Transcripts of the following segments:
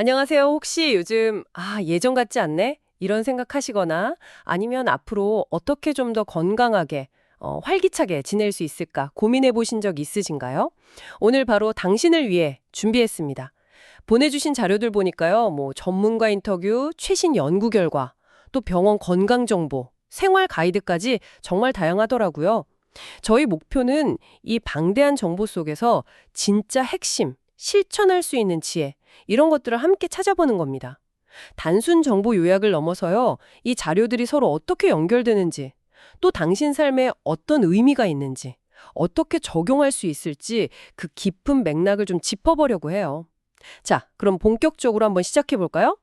안녕하세요. 혹시 요즘 아, 예전 같지 않네? 이런 생각하시거나 아니면 앞으로 어떻게 좀 더 건강하게 어, 활기차게 지낼 수 있을까 고민해 보신 적 있으신가요? 오늘 바로 당신을 위해 준비했습니다. 보내주신 자료들 보니까요, 뭐 전문가 인터뷰, 최신 연구 결과, 또 병원 건강 정보, 생활 가이드까지 정말 다양하더라고요. 저희 목표는 이 방대한 정보 속에서 진짜 핵심, 실천할 수 있는 지혜, 이런 것들을 함께 찾아보는 겁니다. 단순 정보 요약을 넘어서요, 이 자료들이 서로 어떻게 연결되는지, 또 당신 삶에 어떤 의미가 있는지, 어떻게 적용할 수 있을지 그 깊은 맥락을 좀 짚어보려고 해요. 자, 그럼 본격적으로 한번 시작해 볼까요?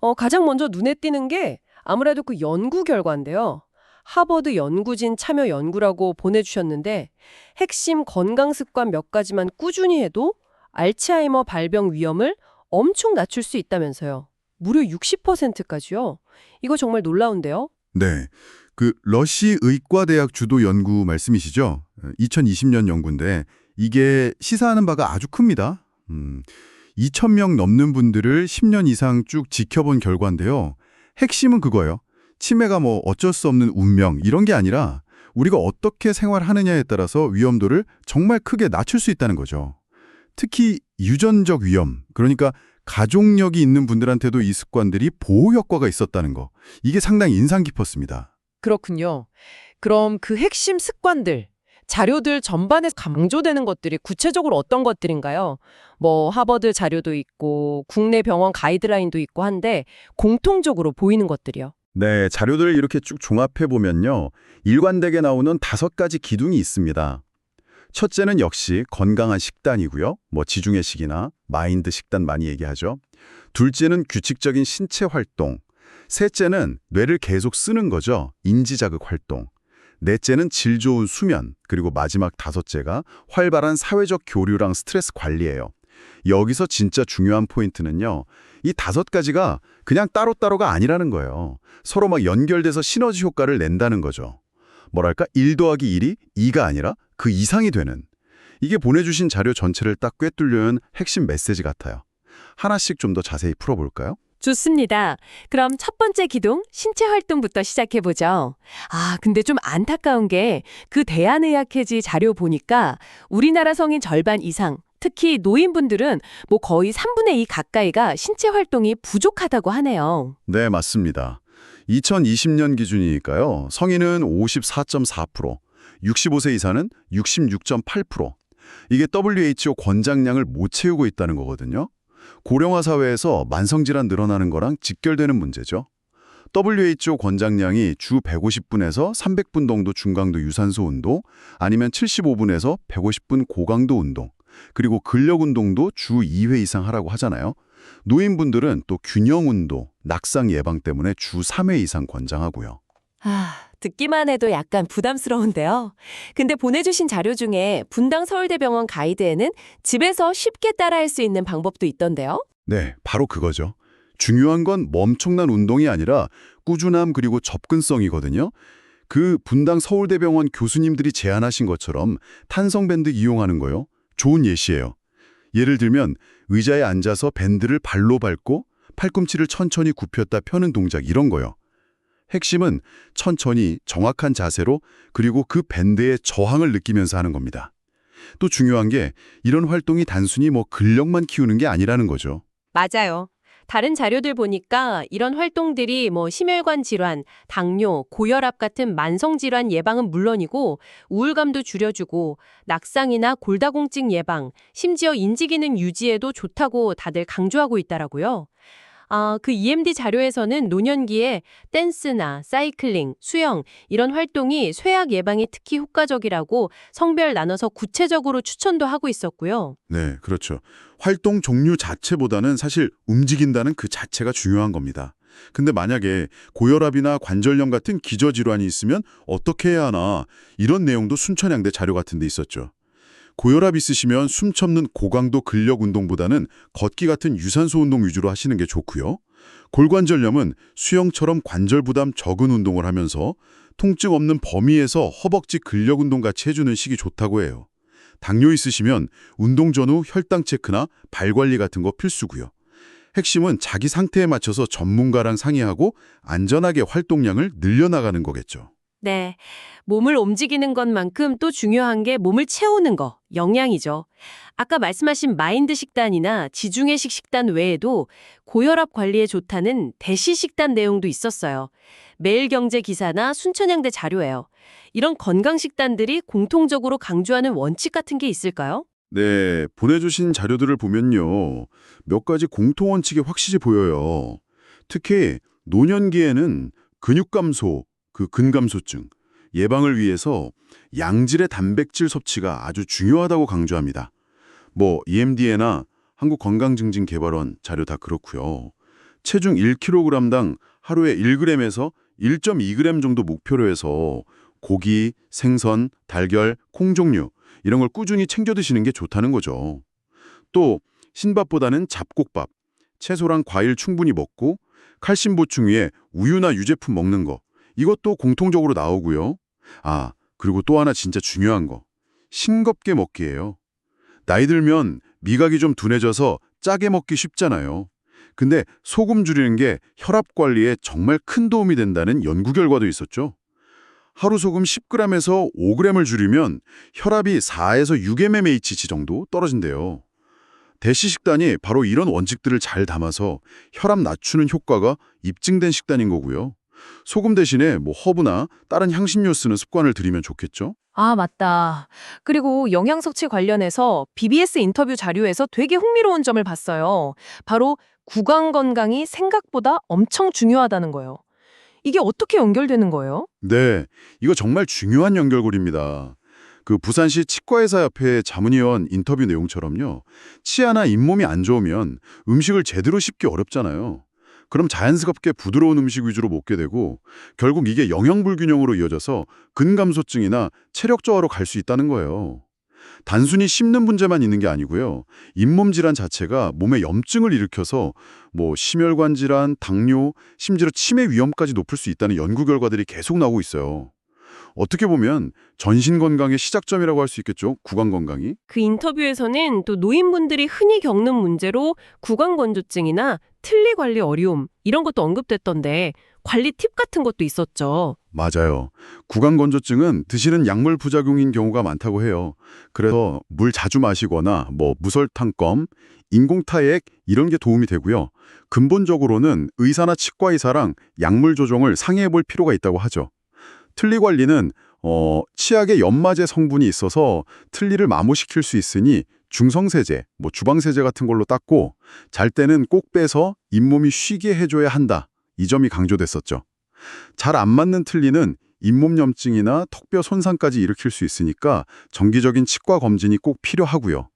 어, 가장 먼저 눈에 띄는 게 아무래도 그 연구 결과인데요. 하버드 연구진 참여 연구라고 보내주셨는데 핵심 건강 습관 몇 가지만 꾸준히 해도 알츠하이머 발병 위험을 엄청 낮출 수 있다면서요. 무려 60%까지요. 이거 정말 놀라운데요. 네. 그 러시 의과대학 주도 연구 말씀이시죠? 2020년 연구인데 이게 시사하는 바가 아주 큽니다. 음, 2,000명 넘는 분들을 10년 이상 쭉 지켜본 결과인데요. 핵심은 그거예요. 치매가 뭐 어쩔 수 없는 운명 이런 게 아니라 우리가 어떻게 생활하느냐에 따라서 위험도를 정말 크게 낮출 수 있다는 거죠. 특히 유전적 위험, 그러니까 가족력이 있는 분들한테도 이 습관들이 보호 효과가 있었다는 거. 이게 상당히 인상 깊었습니다. 그렇군요. 그럼 그 핵심 습관들, 자료들 전반에 강조되는 것들이 구체적으로 어떤 것들인가요? 뭐 하버드 자료도 있고 국내 병원 가이드라인도 있고 한데 공통적으로 보이는 것들이요. 네, 자료들을 이렇게 쭉 종합해 보면요. 일관되게 나오는 다섯 가지 기둥이 있습니다. 첫째는 역시 건강한 식단이고요. 뭐 지중해식이나 마인드 식단 많이 얘기하죠. 둘째는 규칙적인 신체 활동. 셋째는 뇌를 계속 쓰는 거죠. 인지자극 활동. 넷째는 질 좋은 수면. 그리고 마지막 다섯째가 활발한 사회적 교류랑 스트레스 관리예요. 여기서 진짜 중요한 포인트는요. 이 다섯 가지가 그냥 따로따로가 아니라는 거예요. 서로 막 연결돼서 시너지 효과를 낸다는 거죠. 뭐랄까 1 더하기 1이 2가 아니라 그 이상이 되는 이게 보내주신 자료 전체를 딱 꿰뚫려는 핵심 메시지 같아요. 하나씩 좀 더 자세히 풀어볼까요? 좋습니다. 그럼 첫 번째 기둥, 신체 활동부터 시작해보죠. 아, 근데 좀 안타까운 게 그 대한의학회지 자료 보니까 우리나라 성인 절반 이상, 특히 노인분들은 뭐 거의 3분의 2 가까이가 신체 활동이 부족하다고 하네요. 네, 맞습니다. 2020년 기준이니까요. 성인은 54.4%, 65세 이사는 66.8%. 이게 WHO 권장량을 못 채우고 있다는 거거든요. 고령화 사회에서 만성질환 늘어나는 거랑 직결되는 문제죠. WHO 권장량이 주 150분에서 300분 정도 중강도 유산소 운동, 아니면 75분에서 150분 고강도 운동, 그리고 근력 운동도 주 2회 이상 하라고 하잖아요. 노인분들은 또 균형 운동, 낙상 예방 때문에 주 3회 이상 권장하고요. 아, 듣기만 해도 약간 부담스러운데요. 근데 보내주신 자료 중에 분당 서울대병원 가이드에는 집에서 쉽게 따라할 수 있는 방법도 있던데요. 네, 바로 그거죠. 중요한 건 엄청난 운동이 아니라 꾸준함 그리고 접근성이거든요. 그 분당 서울대병원 교수님들이 제안하신 것처럼 탄성밴드 이용하는 거요. 좋은 예시예요. 예를 들면 의자에 앉아서 밴드를 발로 밟고 팔꿈치를 천천히 굽혔다 펴는 동작 이런 거요. 핵심은 천천히 정확한 자세로 그리고 그 밴드의 저항을 느끼면서 하는 겁니다. 또 중요한 게 이런 활동이 단순히 뭐 근력만 키우는 게 아니라는 거죠. 맞아요. 다른 자료들 보니까 이런 활동들이 뭐 심혈관 질환, 당뇨, 고혈압 같은 만성 질환 예방은 물론이고 우울감도 줄여주고 낙상이나 골다공증 예방, 심지어 인지 기능 유지에도 좋다고 다들 강조하고 있더라고요. 아, 그 EMD 자료에서는 노년기에 댄스나 사이클링, 수영 이런 활동이 쇠약 예방에 특히 효과적이라고 성별 나눠서 구체적으로 추천도 하고 있었고요. 네, 그렇죠. 활동 종류 자체보다는 사실 움직인다는 그 자체가 중요한 겁니다. 근데 만약에 고혈압이나 관절염 같은 기저질환이 있으면 어떻게 해야 하나 이런 내용도 순천향대 자료 같은 데 있었죠. 고혈압 있으시면 숨 참는 고강도 근력 운동보다는 걷기 같은 유산소 운동 위주로 하시는 게 좋고요. 골관절염은 수영처럼 관절 부담 적은 운동을 하면서 통증 없는 범위에서 허벅지 근력 운동 같이 해주는 식이 좋다고 해요. 당뇨 있으시면 운동 전후 혈당 체크나 발 관리 같은 거 필수고요. 핵심은 자기 상태에 맞춰서 전문가랑 상의하고 안전하게 활동량을 늘려나가는 거겠죠. 네. 몸을 움직이는 것만큼 또 중요한 게 몸을 채우는 거, 영양이죠. 아까 말씀하신 마인드 식단이나 지중해식 식단 외에도 고혈압 관리에 좋다는 대시 식단 내용도 있었어요. 매일경제 기사나 순천향대 자료예요. 이런 건강 식단들이 공통적으로 강조하는 원칙 같은 게 있을까요? 네, 보내주신 자료들을 보면요. 몇 가지 공통 원칙이 확실히 보여요. 특히 노년기에는 근육 감소, 그 근감소증, 예방을 위해서 양질의 단백질 섭취가 아주 중요하다고 강조합니다. 뭐 EMDA나 한국건강증진개발원 자료 다 그렇고요. 체중 1kg당 하루에 1g에서 1.2g 정도 목표로 해서 고기, 생선, 달걀, 콩 종류 이런 걸 꾸준히 챙겨 드시는 게 좋다는 거죠. 또 신밥보다는 잡곡밥, 채소랑 과일 충분히 먹고 칼슘 보충 위에 우유나 유제품 먹는 거 이것도 공통적으로 나오고요. 아, 그리고 또 하나 진짜 중요한 거. 싱겁게 먹기예요. 나이 들면 미각이 좀 둔해져서 짜게 먹기 쉽잖아요. 근데 소금 줄이는 게 혈압 관리에 정말 큰 도움이 된다는 연구 결과도 있었죠. 하루 소금 10g에서 5g을 줄이면 혈압이 4에서 6mmHg 정도 떨어진대요. 대시 식단이 바로 이런 원칙들을 잘 담아서 혈압 낮추는 효과가 입증된 식단인 거고요. 소금 대신에 뭐 허브나 다른 향신료 쓰는 습관을 들이면 좋겠죠? 아, 맞다. 그리고 영양 섭취 관련해서 BBS 인터뷰 자료에서 되게 흥미로운 점을 봤어요. 바로 구강 건강이 생각보다 엄청 중요하다는 거예요. 이게 어떻게 연결되는 거예요? 네, 이거 정말 중요한 연결고리입니다. 그 부산시 치과의사협회 자문위원 인터뷰 내용처럼요. 치아나 잇몸이 안 좋으면 음식을 제대로 씹기 어렵잖아요. 그럼 자연스럽게 부드러운 음식 위주로 먹게 되고 결국 이게 영양 불균형으로 이어져서 근감소증이나 체력 저하로 갈 수 있다는 거예요. 단순히 씹는 문제만 있는 게 아니고요. 잇몸 질환 자체가 몸에 염증을 일으켜서 뭐 심혈관 질환, 당뇨, 심지어 치매 위험까지 높일 수 있다는 연구 결과들이 계속 나오고 있어요. 어떻게 보면 전신 건강의 시작점이라고 할 수 있겠죠. 구강 건강이. 그 인터뷰에서는 또 노인분들이 흔히 겪는 문제로 구강 건조증이나 틀니 관리 어려움 이런 것도 언급됐던데 관리 팁 같은 것도 있었죠. 맞아요. 구강 건조증은 드시는 약물 부작용인 경우가 많다고 해요. 그래서 물 자주 마시거나 뭐 무설탕껌, 인공타액 이런 게 도움이 되고요. 근본적으로는 의사나 치과 의사랑 약물 조정을 상의해 볼 필요가 있다고 하죠. 틀니 관리는 어, 치약에 연마제 성분이 있어서 틀니를 마모시킬 수 있으니 중성세제, 뭐 주방세제 같은 걸로 닦고 잘 때는 꼭 빼서 잇몸이 쉬게 해줘야 한다. 이 점이 강조됐었죠. 잘 안 맞는 틀니는 잇몸 염증이나 턱뼈 손상까지 일으킬 수 있으니까 정기적인 치과 검진이 꼭 필요하고요.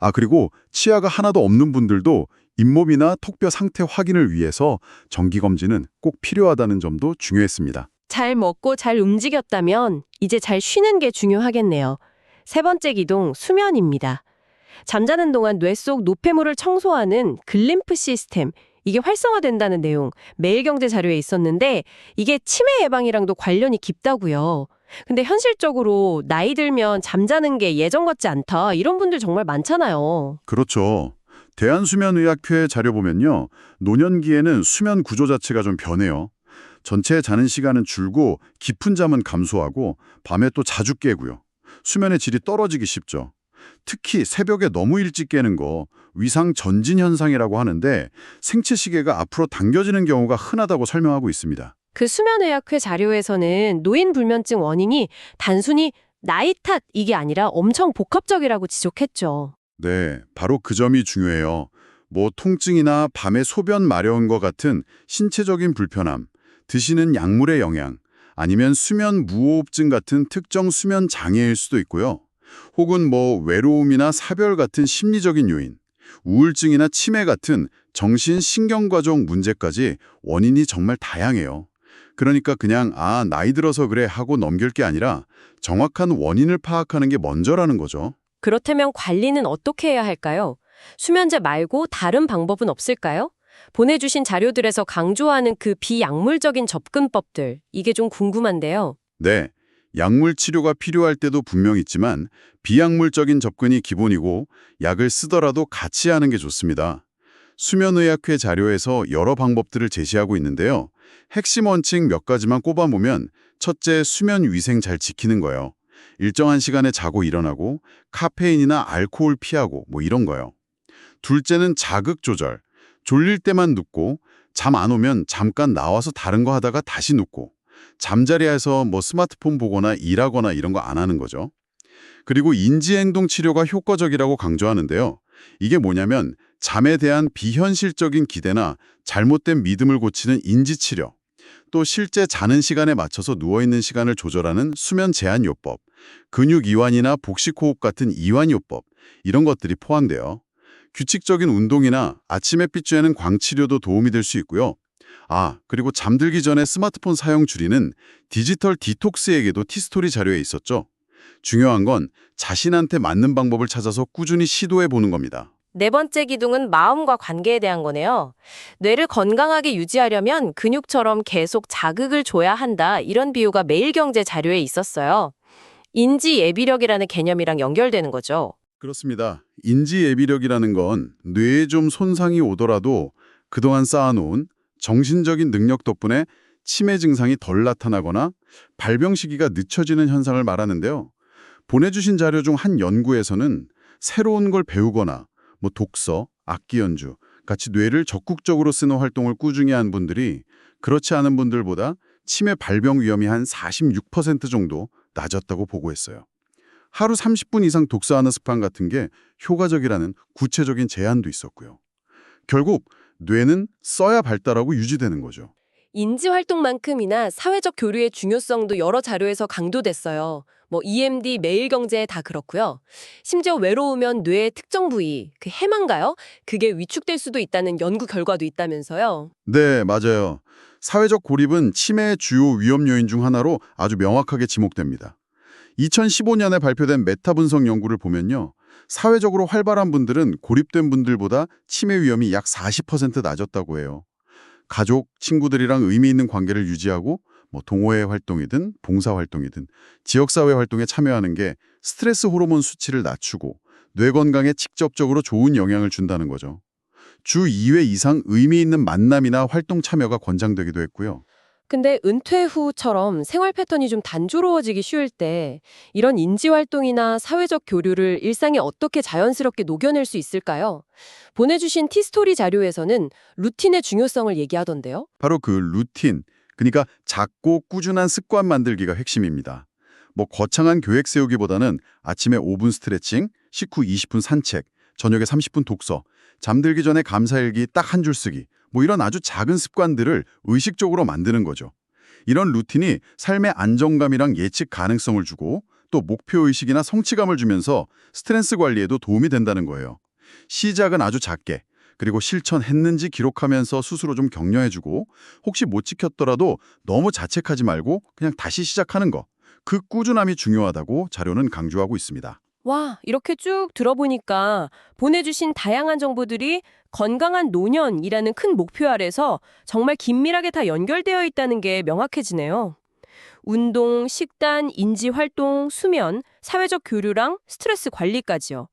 아 그리고 치아가 하나도 없는 분들도 잇몸이나 턱뼈 상태 확인을 위해서 정기 검진은 꼭 필요하다는 점도 중요했습니다. 잘 먹고 잘 움직였다면 이제 잘 쉬는 게 중요하겠네요. 세 번째 기동, 수면입니다. 잠자는 동안 뇌 속 노폐물을 청소하는 글림프 시스템, 이게 활성화된다는 내용, 매일경제 자료에 있었는데 이게 치매 예방이랑도 관련이 깊다고요. 근데 현실적으로 나이 들면 잠자는 게 예전 같지 않다 이런 분들 정말 많잖아요. 그렇죠. 대한수면의학회 자료 보면요. 노년기에는 수면 구조 자체가 좀 변해요. 전체 자는 시간은 줄고 깊은 잠은 감소하고 밤에 또 자주 깨고요. 수면의 질이 떨어지기 쉽죠. 특히 새벽에 너무 일찍 깨는 거 위상 전진 현상이라고 하는데 생체 시계가 앞으로 당겨지는 경우가 흔하다고 설명하고 있습니다. 그 수면의학회 자료에서는 노인 불면증 원인이 단순히 나이 탓 이게 아니라 엄청 복합적이라고 지적했죠. 네, 바로 그 점이 중요해요. 뭐 통증이나 밤에 소변 마려운 것 같은 신체적인 불편함, 드시는 약물의 영향, 아니면 수면 무호흡증 같은 특정 수면 장애일 수도 있고요. 혹은 뭐 외로움이나 사별 같은 심리적인 요인, 우울증이나 치매 같은 정신 신경과정 문제까지 원인이 정말 다양해요. 그러니까 그냥 아 나이 들어서 그래 하고 넘길 게 아니라 정확한 원인을 파악하는 게 먼저라는 거죠. 그렇다면 관리는 어떻게 해야 할까요? 수면제 말고 다른 방법은 없을까요? 보내주신 자료들에서 강조하는 그 비약물적인 접근법들, 이게 좀 궁금한데요. 네, 약물 치료가 필요할 때도 분명 있지만 비약물적인 접근이 기본이고 약을 쓰더라도 같이 하는 게 좋습니다. 수면의학회 자료에서 여러 방법들을 제시하고 있는데요. 핵심 원칙 몇 가지만 꼽아보면 첫째, 수면 위생 잘 지키는 거예요. 일정한 시간에 자고 일어나고 카페인이나 알코올 피하고 뭐 이런 거요. 둘째는 자극 조절. 졸릴 때만 눕고 잠 안 오면 잠깐 나와서 다른 거 하다가 다시 눕고 잠자리에서 뭐 스마트폰 보거나 일하거나 이런 거 안 하는 거죠. 그리고 인지행동 치료가 효과적이라고 강조하는데요. 이게 뭐냐면 잠에 대한 비현실적인 기대나 잘못된 믿음을 고치는 인지치료, 또 실제 자는 시간에 맞춰서 누워있는 시간을 조절하는 수면 제한 요법, 근육 이완이나 복식 호흡 같은 이완 요법, 이런 것들이 포함돼요. 규칙적인 운동이나 아침 햇빛 쬐는 광치료도 도움이 될 수 있고요. 아, 그리고 잠들기 전에 스마트폰 사용 줄이는 디지털 디톡스에게도 티스토리 자료에 있었죠. 중요한 건 자신한테 맞는 방법을 찾아서 꾸준히 시도해 보는 겁니다. 네 번째 기둥은 마음과 관계에 대한 거네요. 뇌를 건강하게 유지하려면 근육처럼 계속 자극을 줘야 한다. 이런 비유가 매일경제 자료에 있었어요. 인지 예비력이라는 개념이랑 연결되는 거죠. 그렇습니다. 인지 예비력이라는 건 뇌에 좀 손상이 오더라도 그동안 쌓아놓은 정신적인 능력 덕분에 치매 증상이 덜 나타나거나 발병 시기가 늦춰지는 현상을 말하는데요. 보내주신 자료 중 한 연구에서는 새로운 걸 배우거나 뭐 독서, 악기 연주 같이 뇌를 적극적으로 쓰는 활동을 꾸준히 한 분들이 그렇지 않은 분들보다 치매 발병 위험이 한 46% 정도 낮았다고 보고했어요. 하루 30분 이상 독서하는 습관 같은 게 효과적이라는 구체적인 제안도 있었고요. 결국 뇌는 써야 발달하고 유지되는 거죠. 인지 활동만큼이나 사회적 교류의 중요성도 여러 자료에서 강조됐어요. 뭐 EMD, 매일경제 다 그렇고요. 심지어 외로우면 뇌의 특정 부위, 그 해만가요? 그게 위축될 수도 있다는 연구 결과도 있다면서요. 네, 맞아요. 사회적 고립은 치매의 주요 위험 요인 중 하나로 아주 명확하게 지목됩니다. 2015년에 발표된 메타 분석 연구를 보면요. 사회적으로 활발한 분들은 고립된 분들보다 치매 위험이 약 40% 낮았다고 해요. 가족, 친구들이랑 의미 있는 관계를 유지하고 뭐 동호회 활동이든 봉사 활동이든 지역사회 활동에 참여하는 게 스트레스 호르몬 수치를 낮추고 뇌 건강에 직접적으로 좋은 영향을 준다는 거죠. 주 2회 이상 의미 있는 만남이나 활동 참여가 권장되기도 했고요. 근데 은퇴 후처럼 생활 패턴이 좀 단조로워지기 쉬울 때 이런 인지 활동이나 사회적 교류를 일상에 어떻게 자연스럽게 녹여낼 수 있을까요? 보내주신 티스토리 자료에서는 루틴의 중요성을 얘기하던데요. 바로 그 루틴, 그러니까 작고 꾸준한 습관 만들기가 핵심입니다. 뭐 거창한 계획 세우기보다는 아침에 5분 스트레칭, 식후 20분 산책, 저녁에 30분 독서, 잠들기 전에 감사일기 딱 한 줄 쓰기, 뭐 이런 아주 작은 습관들을 의식적으로 만드는 거죠. 이런 루틴이 삶의 안정감이랑 예측 가능성을 주고 또 목표의식이나 성취감을 주면서 스트레스 관리에도 도움이 된다는 거예요. 시작은 아주 작게, 그리고 실천했는지 기록하면서 스스로 좀 격려해주고 혹시 못 지켰더라도 너무 자책하지 말고 그냥 다시 시작하는 거. 그 꾸준함이 중요하다고 자료는 강조하고 있습니다. 와, 이렇게 쭉 들어보니까 보내주신 다양한 정보들이 건강한 노년이라는 큰 목표 아래서 정말 긴밀하게 다 연결되어 있다는 게 명확해지네요. 운동, 식단, 인지 활동, 수면, 사회적 교류랑 스트레스 관리까지요.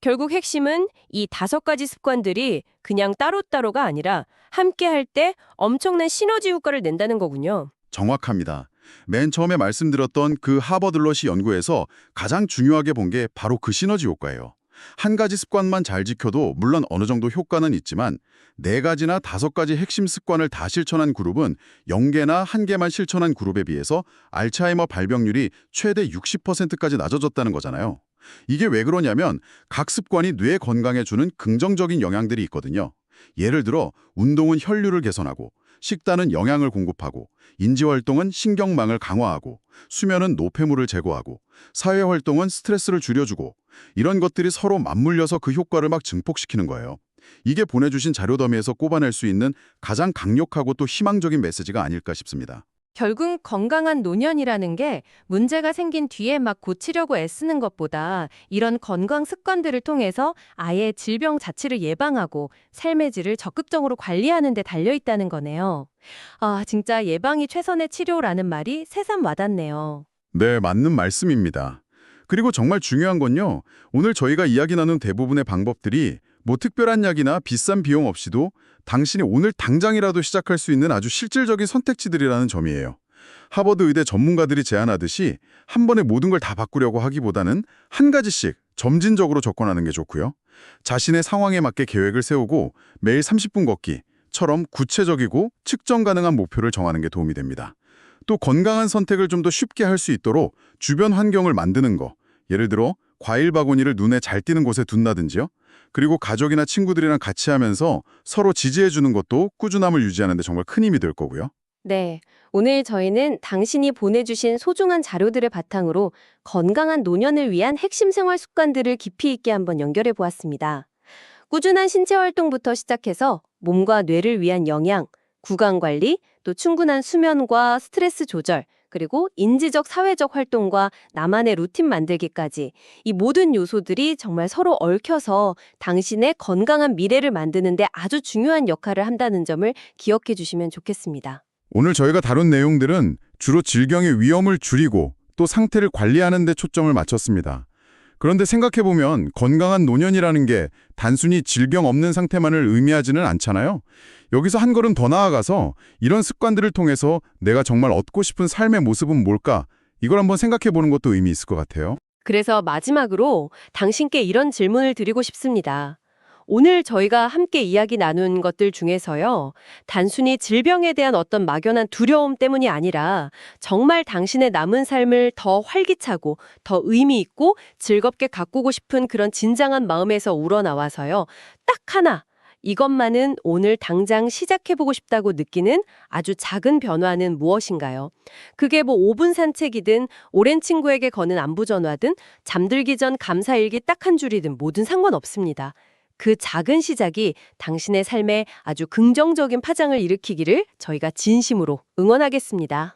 결국 핵심은 이 다섯 가지 습관들이 그냥 따로따로가 아니라 함께 할 때 엄청난 시너지 효과를 낸다는 거군요. 정확합니다. 맨 처음에 말씀드렸던 그 하버들러시 연구에서 가장 중요하게 본 게 바로 그 시너지 효과예요. 한 가지 습관만 잘 지켜도 물론 어느 정도 효과는 있지만 네 가지나 다섯 가지 핵심 습관을 다 실천한 그룹은 0개나 한 개만 실천한 그룹에 비해서 알츠하이머 발병률이 최대 60%까지 낮아졌다는 거잖아요. 이게 왜 그러냐면 각 습관이 뇌 건강에 주는 긍정적인 영향들이 있거든요. 예를 들어 운동은 혈류를 개선하고 식단은 영양을 공급하고 인지활동은 신경망을 강화하고 수면은 노폐물을 제거하고 사회활동은 스트레스를 줄여주고 이런 것들이 서로 맞물려서 그 효과를 막 증폭시키는 거예요. 이게 보내주신 자료 더미에서 꼽아낼 수 있는 가장 강력하고 또 희망적인 메시지가 아닐까 싶습니다. 결국 건강한 노년이라는 게 문제가 생긴 뒤에 막 고치려고 애쓰는 것보다 이런 건강 습관들을 통해서 아예 질병 자체를 예방하고 삶의 질을 적극적으로 관리하는 데 달려 있다는 거네요. 아, 진짜 예방이 최선의 치료라는 말이 새삼 와닿네요. 네, 맞는 말씀입니다. 그리고 정말 중요한 건요. 오늘 저희가 이야기 나눈 대부분의 방법들이 뭐 특별한 약이나 비싼 비용 없이도 당신이 오늘 당장이라도 시작할 수 있는 아주 실질적인 선택지들이라는 점이에요. 하버드 의대 전문가들이 제안하듯이 한 번에 모든 걸 다 바꾸려고 하기보다는 한 가지씩 점진적으로 접근하는 게 좋고요. 자신의 상황에 맞게 계획을 세우고 매일 30분 걷기처럼 구체적이고 측정 가능한 목표를 정하는 게 도움이 됩니다. 또 건강한 선택을 좀 더 쉽게 할 수 있도록 주변 환경을 만드는 거. 예를 들어 과일 바구니를 눈에 잘 띄는 곳에 둔다든지요. 그리고 가족이나 친구들이랑 같이 하면서 서로 지지해 주는 것도 꾸준함을 유지하는 데 정말 큰 힘이 될 거고요. 네. 오늘 저희는 당신이 보내주신 소중한 자료들을 바탕으로 건강한 노년을 위한 핵심 생활 습관들을 깊이 있게 한번 연결해 보았습니다. 꾸준한 신체 활동부터 시작해서 몸과 뇌를 위한 영양, 구강 관리, 또 충분한 수면과 스트레스 조절, 그리고 인지적 사회적 활동과 나만의 루틴 만들기까지 이 모든 요소들이 정말 서로 얽혀서 당신의 건강한 미래를 만드는데 아주 중요한 역할을 한다는 점을 기억해 주시면 좋겠습니다. 오늘 저희가 다룬 내용들은 주로 질병의 위험을 줄이고 또 상태를 관리하는 데 초점을 맞췄습니다. 그런데 생각해보면 건강한 노년이라는 게 단순히 질병 없는 상태만을 의미하지는 않잖아요. 여기서 한 걸음 더 나아가서 이런 습관들을 통해서 내가 정말 얻고 싶은 삶의 모습은 뭘까? 이걸 한번 생각해 보는 것도 의미 있을 것 같아요. 그래서 마지막으로 당신께 이런 질문을 드리고 싶습니다. 오늘 저희가 함께 이야기 나눈 것들 중에서요, 단순히 질병에 대한 어떤 막연한 두려움 때문이 아니라 정말 당신의 남은 삶을 더 활기차고 더 의미 있고 즐겁게 가꾸고 싶은 그런 진정한 마음에서 우러나와서요, 딱 하나, 이것만은 오늘 당장 시작해보고 싶다고 느끼는 아주 작은 변화는 무엇인가요? 그게 뭐 5분 산책이든 오랜 친구에게 거는 안부 전화든 잠들기 전 감사일기 딱 한 줄이든 뭐든 상관없습니다. 그 작은 시작이 당신의 삶에 아주 긍정적인 파장을 일으키기를 저희가 진심으로 응원하겠습니다.